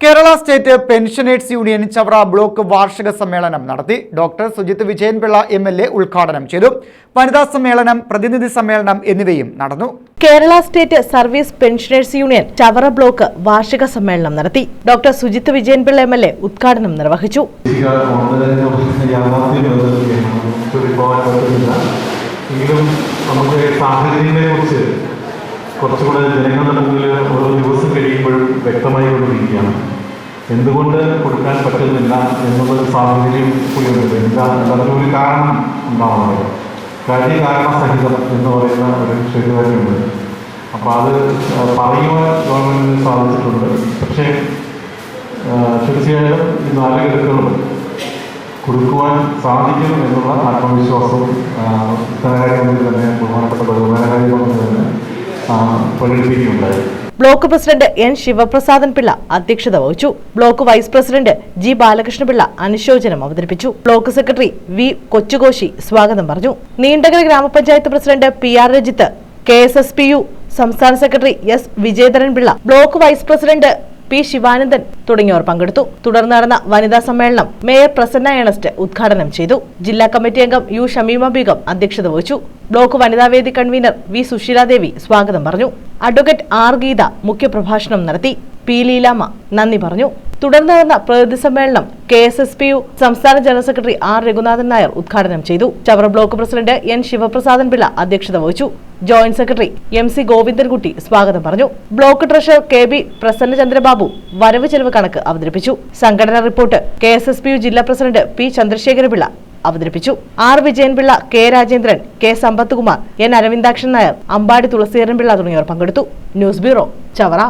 Kerala state pensioners union Chavara block വാർഷിക സമ്മേളനം നടത്തി doctor Sujith Vijayanpillai M L A ഉദ്ഘാടനം ചെയ്തു. വനിതാ സമ്മേളനം പ്രതിനിധി സമ്മേളനം എന്നിവയും നടന്നു. Kerala state service pensioners union Chavara block വാർഷിക സമ്മേളനം നടത്തി doctor Sujith Vijayanpillai M L A ഉദ്ഘാടനം നിർവഹിച്ചു. എങ്കിലും നമുക്ക് സാഹചര്യങ്ങളെ കുറിച്ച് കുറച്ചുകൂടെ ജനങ്ങളുടെ മുന്നിൽ ഓരോ ദിവസം കഴിയുമ്പോഴും വ്യക്തമായി കൊണ്ടിരിക്കുകയാണ്. എന്തുകൊണ്ട് കൊടുക്കാൻ പറ്റുന്നില്ല എന്നുള്ളൊരു സാഹചര്യം കൂടിയുണ്ട് എന്താ അതിനൊരു കാരണം ഉണ്ടാവുന്നത് കാര്യകാരണസഹിതം എന്ന് പറയുന്ന ഒരു ശരിതന്നെയുണ്ട് അപ്പോൾ അത് പറയുവാൻ ഗവൺമെന്റിന് സാധിച്ചിട്ടുണ്ട്. പക്ഷേ തീർച്ചയായും ഈ നാല് ഘടകങ്ങളും കൊടുക്കുവാൻ സാധിക്കും എന്നുള്ള ആത്മവിശ്വാസവും ധനകാര്യമന്ത്രി തന്നെ ബഹുമാനപ്പെട്ട ആ, block president N Sivaprasadan Pillai അധ്യക്ഷത വഹിച്ചു. Block vice president G Balakrishnapillai അനുശോചനം അവതരിപ്പിച്ചു. ബ്ലോക്ക് സെക്രട്ടറി വി കൊച്ചുകോശി സ്വാഗതം പറഞ്ഞു. നീണ്ടകര ഗ്രാമപഞ്ചായത്ത് president P R Rajith K S S P U സംസ്ഥാന secretary S Vijayadharan Pillai block vice president P Sivanandan തുടങ്ങിയവർ പങ്കെടുത്തു. തുടർന്ന് നടന്ന വനിതാ സമ്മേളനം മേയർ പ്രസന്ന ഏണസ്റ്റ് ഉദ്ഘാടനം ചെയ്തു. ജില്ലാ കമ്മിറ്റി അംഗം യു ഷമീമ ബീഗം അധ്യക്ഷത വഹിച്ചു. ബ്ലോക്ക് വനിതാവേദി കൺവീനർ വി സുശീലാദേവി സ്വാഗതം പറഞ്ഞു. അഡ്വക്കേറ്റ് ആർ ഗീത മുഖ്യപ്രഭാഷണം നടത്തി. പി ലീലാമ്മ നന്ദി പറഞ്ഞു. തുടർന്ന് നടന്ന പ്രതിനിധി സമ്മേളനം K S S P U സംസ്ഥാന general secretary R Raghunathan Nair ഉദ്ഘാടനം ചെയ്തു. Chavara block president N Sivaprasadan Pillai അധ്യക്ഷത വഹിച്ചു. Joint secretary M C Govindankutty സ്വാഗതം പറഞ്ഞു. Block treasurer K B Prasannachandrababu വരവ് ചെലവ് കണക്ക് അവതരിപ്പിച്ചു. സംഘടനാ report K S S P U ജില്ലാ പ്രസിഡന്റ് പി ചന്ദ്രശേഖരപിള്ള അവതരിപ്പിച്ചു. R Vijayanpillai K Rajendran K Sampathkumar N Aravindakshan Nair Ambadi Thulaseedharanpillai തുടങ്ങിയവർ പങ്കെടുത്തു. News bureau Chavara.